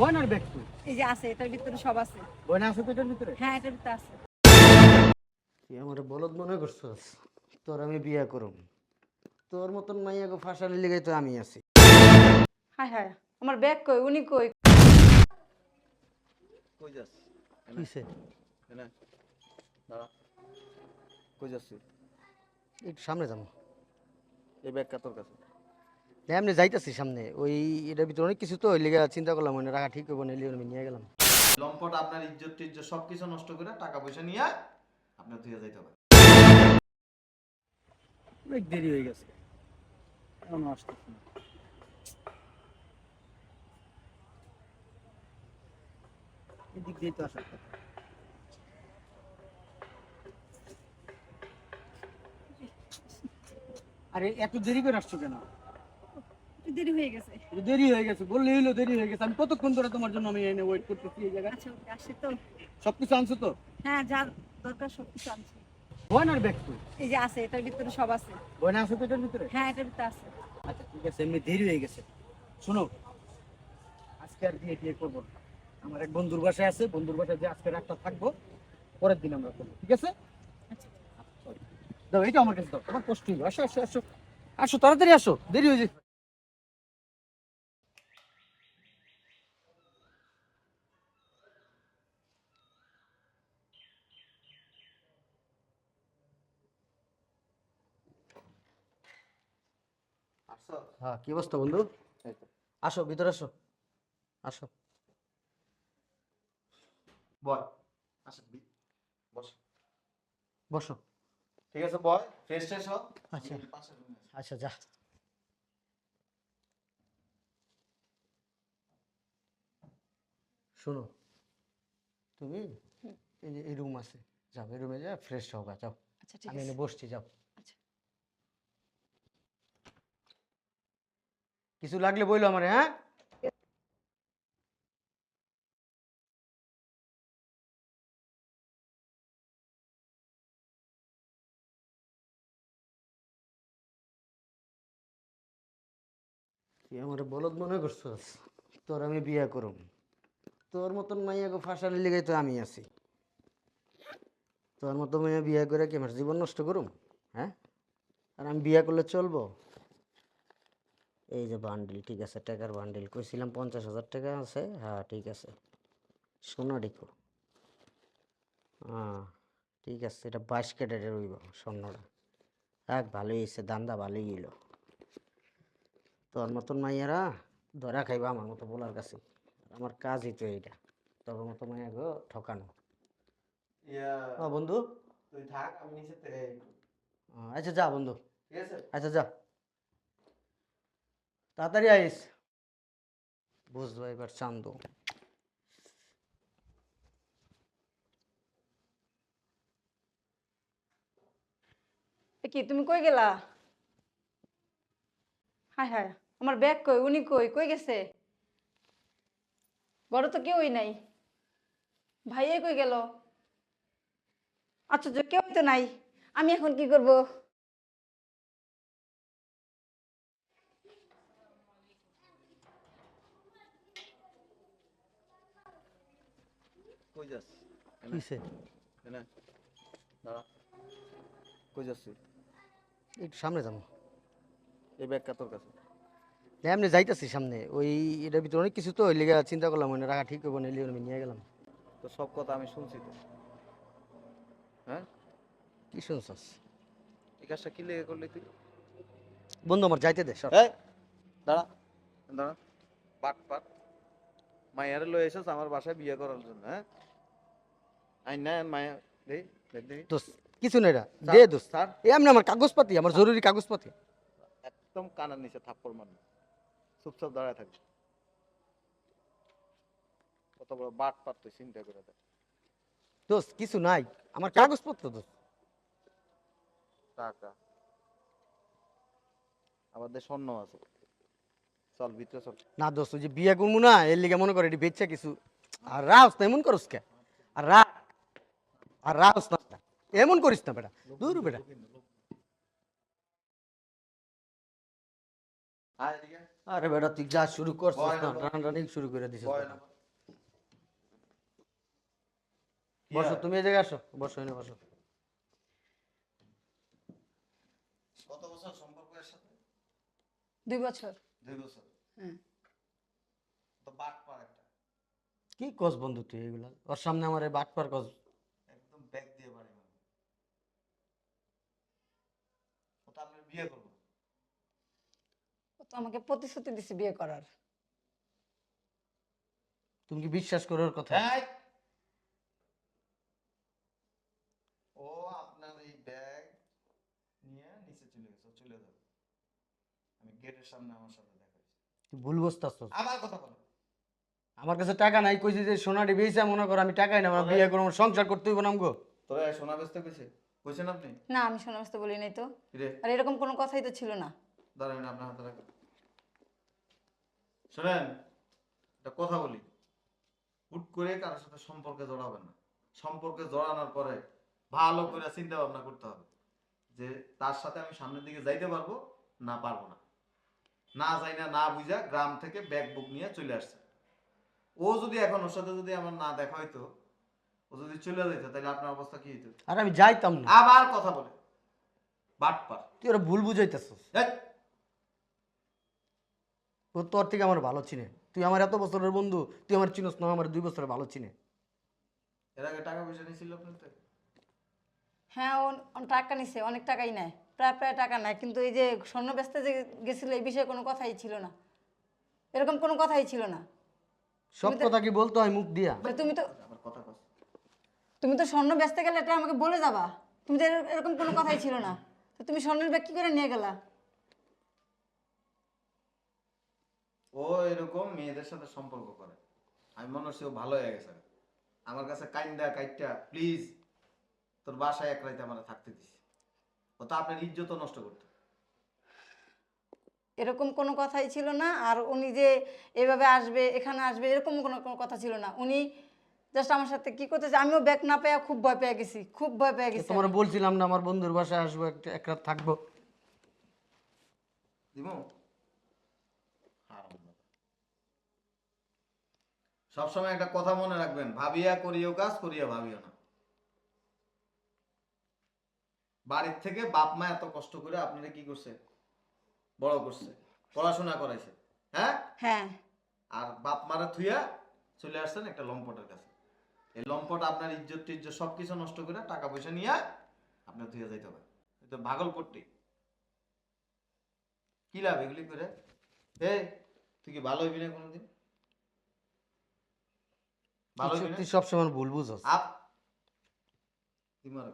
বয়নার bag তুই এই যে আছে এটার ভিতরে সব আছে। বয়না আছে তো এটার ভিতরে? হ্যাঁ এটার ভিতরে আছে। তুই আমার বলদ মনে করছস? তোর আমি বিয়া করুম। তোর মতন মাইয়াকে ফাঁসানোর লিগে তো আমি আছি। হায় হায় আমার ব্যাগ কই উনি কই? কই যাস? কিসে? এনে দাঁড়া। কই যাচ্ছিস? একটু সামনে যাব। এই ব্যাগটা তোর কাছে। এমনি যাইতাছি সামনে। ওই এটার ভিতরে অনেক কিছু তো ওই লিগে চিন্তা করলাম মনে রাখা ঠিক হব না আমি নিয়ে গেলাম। লম্পট আপনার ইজ্জত টিজ্জত সব কিছু নষ্ট করে টাকা পয়সা নিয়ে আপনার তুই যাইতে হবে। অনেক দেরি হয়ে গেছে। এখনও আসতেছে না। এদিক দিয়ে তো আসার কথা। আরে এত দেরি করে আসছো কেন? দেরি হয়ে গেছে। দেরি হয়ে গেছে বললে হইল দেরি হয়ে গেছে। আমি কতক্ষণ ধরে তোমার জন্য আমি এনে ওয়েট করতেছি এই জায়গায়? আচ্ছা ওকে আসে তো। সবকিছু আনছো তো? হ্যাঁ যা দরকার সব কিছু আনছি বয়নার ব্যাগ তুই এই যে আছে এটার ভিতরে সব আছে। বয়না আছে তো এটার ভিতরে? হ্যাঁ এটার ভিতরে আছে। আচ্ছা ঠিক আছে এমনি দেরি হয়ে গেছে। শোনো আজকে আর বিয়ে টিয়ে করব আমার এক বন্ধুর বাসায় আছে বন্ধুর বাসায় যে আজকে রাতটা থাকব পরের দিন আমরা করব ঠিক আছে? আচ্ছা। দাও এইটা আমার কাছে দাও তোমার কষ্ট আসো আসো আসো। আসো তাড়াতাড়ি আসো দেরি হয়ে যাচ্ছে। হ্যাঁ কি অবস্থা বন্ধু? আসো ভিতরে আসো। আসো। বয় বসো। ঠিক আছে বয় ফ্রেশ ট্রেশ হ আচ্ছা। আচ্ছা যা। শোনো তুমি এই যে এই রুম আছে যাও এই রুমে যা ফ্রেশ হও গা, যাও। আচ্ছা আমি বসছি যাও। কিছু লাগলে বইলো আমারে হ্যাঁ? আমার বলদ মনে করছস? তোর আমি বিয়া করুম। তোর মতন মাইয়াকে ফাঁসানোর লেগে তো আমি আছি। তোর মতো মাইয়া বিয়া করে কি আমার জীবন নষ্ট করুম? হ্যাঁ? আর আমি বিয়া করলে চলবো? এই যে বান্ডিল ঠিক আছে টাকার বান্ডিল কইছিলাম পঞ্চাশ হাজার টাকা আছে হ্যাঁ ঠিক আছে। সোনা ডিকো হ্যাঁ ঠিক আছে এটা বাইশ ক্যারেটের হইব স্বর্ণটা। এক ভালোই হয়েছে দান্দা ভালোই এলো তোর মতন মাইয়ারা ধরা খাইবা আমার মতো বলার কাছে। আমার কাজই তো এইটা। তোর মতো মাইয়া গো ঠকানো। ইয়া, বন্ধু? তুই থাক আমি নিচে আচ্ছা যা বন্ধু। ঠিক আছে? আচ্ছা যা। তাড়াতাড়ি আইস। বুঝব এবার চান্দ। কি, তুমি কই গেলা? হায় হায়, আমার ব্যাগ কই, উনি কই কই গেছে? বড় তো কেউই নাই। ভাইয়ে কই গেল? আচ্ছা কেউ তো নাই, আমি এখন কি করব? কই যাস? কিসে দাঁড়া। কই একটু সামনে যাব এই ব্যাগটা তোর কাছে? এমনি যাইতাছি সামনে। ওই এটার ভিতরে অনেক কিছু তো ওই লিগে চিন্তা করলাম রাখা ঠিক হব না আমি নিয়ে গেলাম। তো সব কথা আমি শুনছি তো। হ্যাঁ? কি শুনছস? এই কাজটা কি লেগে করলি তুই? বন্ধু আমার যাইতে দে দাঁড়া দাঁড়া। পাট পাট মায়ারে লয়ে এসেছ আমার বাসায় বিয়ে করার জন্য হ্যাঁ? আই না মায়া দেই দেখি কিছু নেই রা দে দোস্ত স্যার। এমনি আমার কাগজপাতি আমার জরুরি কাগজপাতি। একদম কানের নিচে থাপ্পড় মারবে। চুপচাপ দাঁড়ায় থাকবে। কত বড় বাট পাট তুই চিন্তা করে দেখ। দোস্ত কিছু নাই। আমার কাগজপত্র দোস্ত টাকা। আমাদের স্বর্ণ আছে। চল ভিতরে চল। না দোস্ত যে বিয়ে করব না এর লিগে মনে করে এটি বেচছে কিছু। আর রাস না এমন কে? আর রা আর রাস না এমন করিস না বেটা। দূর বেটা। আরে বেটা তুই যা শুরু করছিস না রান রানিং শুরু করে দিছিস বসো তুমি এই জায়গায় আসো। বসো এনে বসো। দুই বছর। দুই বছর। হ্যাঁ। তো বাট একটা। কি কস বন্ধু তুই এগুলা? ওর সামনে আমার এই বাটপার কস। একদম ব্যাগ দিয়ে বাড়ি মারবে ও তো বিয়ে করব। ও তো আমাকে প্রতিশ্রুতি দিছে বিয়ে করার। তুমি কি বিশ্বাস করো ওর কথা? এই! ও আপনার এই ব্যাগ নিয়ে নিচে চলে গেছে চলে যাবে। আমি গেটের সামনে আমার সাথে। তুই ভুল বুঝতাছ আবার কথা বলো। আমার কাছে টাকা নাই কইছি যে সোনাটি বেচা মনে করো আমি টাকাই না আমার বিয়ে করব আমার সংসার করতে হইব নামগো তোরা সোনা বেচতে কইছে? কইছেন আপনি? না আমি শোনা বুঝতে বলি নাই তো। আর এরকম কোনো কথাই তো ছিল না। দাঁড়ান আপনার হাতে রাখেন। শোনেন একটা কথা বলি। হুট করে কারোর সাথে সম্পর্কে জড়াবেন না। সম্পর্কে জড়ানোর পরে ভালো করে চিন্তা ভাবনা করতে হবে যে তার সাথে আমি সামনের দিকে যাইতে পারব না পারব না। না যাই না না বুঝা গ্রাম থেকে ব্যাগ বুক নিয়ে চলে আসছে। ও যদি এখন ওর সাথে যদি আমার না দেখা হইতো ও যদি চলে যেত তাহলে আপনার অবস্থা কি হইতো? আর আমি যাইতাম না। আবার কথা বলে। বাটপার। তুই ওরা ভুল বুঝাইতেছ এই, ও তোর থেকে আমার ভালো চিনে। তুই আমার এত বছরের বন্ধু তুই আমার চিনস না আমার দুই বছরের ভালো চিনে। এর আগে টাকা পয়সা নিয়েছিল আপনার থেকে? হ্যাঁ ও ও টাকা নিছে অনেক টাকাই নেয়। প্রায় প্রায় টাকা নেয়। কিন্তু এই যে স্বর্ণ ব্যস্ত যে গেছিল এই বিষয়ে কোনো কথাই ছিল না। এরকম কোনো কথাই ছিল না। সব কথা কি বলতে হয় মুখ দিয়া? তুমি তো কথা তুমি তো স্বর্ণ ব্যস্ত গেলে এটা আমাকে বলে যাবা। তুমি তো এরকম কোনো কথাই ছিল না। তো তুমি স্বর্ণের ব্যাগ কি করে নিয়ে গেলা? ও এরকম মেয়েদের সাথে সম্পর্ক করে। আমি মনে হচ্ছে ও ভালো হয়ে গেছে। আমার কাছে কাইন্দা কাইটটা প্লিজ তোর বাসায় এক রাইতে আমার থাকতে দিস। ও তো আপনার ইজ্জত নষ্ট করতো। এরকম কোনো কথাই ছিল না আর উনি যে এভাবে আসবে এখানে আসবে এরকম কোনো কোনো কথা ছিল না। উনি জাস্ট আমার সাথে কি করতেছে আমিও ব্যাগ না পেয়ে খুব ভয় পেয়ে গেছি খুব ভয় পেয়ে গেছি তোমার বলছিলাম না আমার বন্ধুর বাসায় আসব একটা এক রাত থাকব। দিব সবসময় একটা কথা মনে রাখবেন ভাবিয়া করিও কাজ করিয়া ভাবিও না। বাড়ির থেকে বাপ মা এত কষ্ট করে আপনারা কি করছে? বড় করছে পড়াশোনা করাইছে হ্যাঁ? হ্যাঁ। আর বাপ মারা থুইয়া চলে আসছেন একটা লম্পটের কাছে। এই লম্পট আপনার ইজ্জত টিজ্জত সবকিছু নষ্ট করে টাকা পয়সা নিয়ে আপনার থুইয়া যাইতে হবে। তো ভাগল করতে কি লাভ এগুলি করে? এ তুই কি ভালো হইবি না কোনোদিন? ভালো হইবি না? তুই সবসময় ভুল বুঝস। আপ কি মার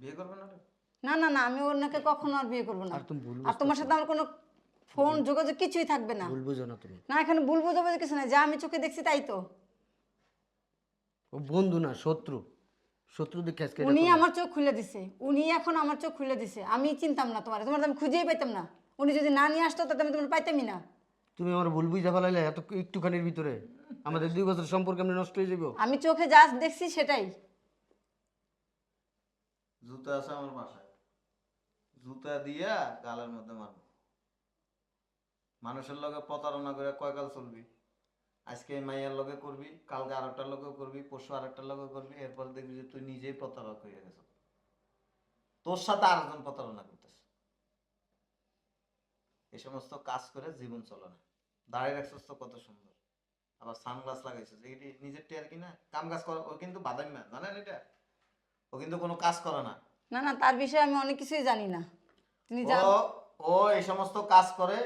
বিয়ে করবে না না না না আমি ওনাকে কখনো আর বিয়ে করব না। আর তুমি ভুল আর তোমার সাথে আমার কোনো ফোন যোগাযোগ কিছুই থাকবে না। ভুল বুঝো না তুমি। না এখানে ভুল বোঝাবো কিছু না যা আমি চোখে দেখছি তাই তো। ও বন্ধু না শত্রু। শত্রু দেখে আজকে উনি আমার চোখ খুলে দিছে। উনি এখন আমার চোখ খুলে দিছে। আমি চিনতাম না তোমার। তোমার আমি খুঁজেই পাইতাম না। উনি যদি না নিয়ে আসতো তাহলে আমি তোমার পাইতামই না। তুমি আমার ভুল বুঝা ফেলাইলে এত একটুখানির ভিতরে। আমাদের দুই বছর সম্পর্ক আমি নষ্ট হয়ে যাব আমি চোখে যা দেখছি সেটাই। জুতা আছে আমার বাসায়। জুতা দিয়া গালের মধ্যে মারব। মানুষের লগে প্রতারণা করে কয়কাল চলবি? আজকে মাইয়ার লগে করবি, কালকে আরেকটার লগে করবি, পরশু আরেকটার লগে করবি, এরপর দেখবি যে তুই নিজেই প্রতারক হয়ে গেছ। তোর সাথে আরেকজন প্রতারণা করতেছে। এই সমস্ত কাজ করে জীবন চলে না। দাঁড়িয়ে রাখছিস তো কত সুন্দর। আবার সানগ্লাস লাগাইছিস। নিজের টেয়ার কিনা? কাম কাজ করে কিন্তু বাদাম না। জানেন এটা? ও কিন্তু কোনো কাজ করে না। না না তার বিষয়ে আমি অনেক কিছুই জানি না। তিনি যা ও ও এই সমস্ত কাজ করে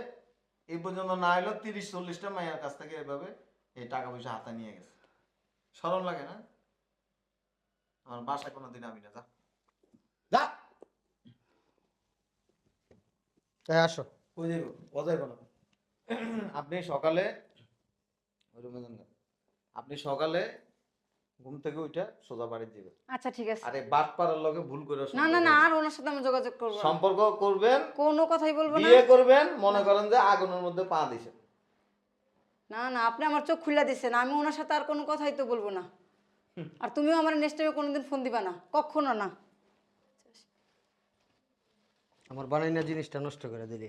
এই পর্যন্ত না হইল তিরিশ চল্লিশটা মায়ের কাছ থেকে এভাবে এই টাকা পয়সা হাতে নিয়ে গেছে। সরম লাগে না? আমার বাসায় কোনোদিন আমি না যা। যা। এই আসো। কই যাইব? ও যাইব আপনি সকালে। আপনি সকালে ঘুম থেকে উঠে সোজা বাড়ি দিবেন আচ্ছা ঠিক আছে। আর বাট পাড়ার লগে ভুল করে না না না আর ওনার সাথে আমি যোগাযোগ করব। সম্পর্ক করবেন কোনো কথাই বলব না। বিয়ে করবেন মনে করেন যে আগুনের মধ্যে পা দিছে না না আপনি আমার চোখ খুলে দিচ্ছেন আমি ওনার সাথে আর কোনো কথাই তো বলব না। আর তুমিও আমার নেক্সট টাইমে কোনোদিন ফোন দিবা না কখনো না। আমার বানাই না জিনিসটা নষ্ট করে দিলি।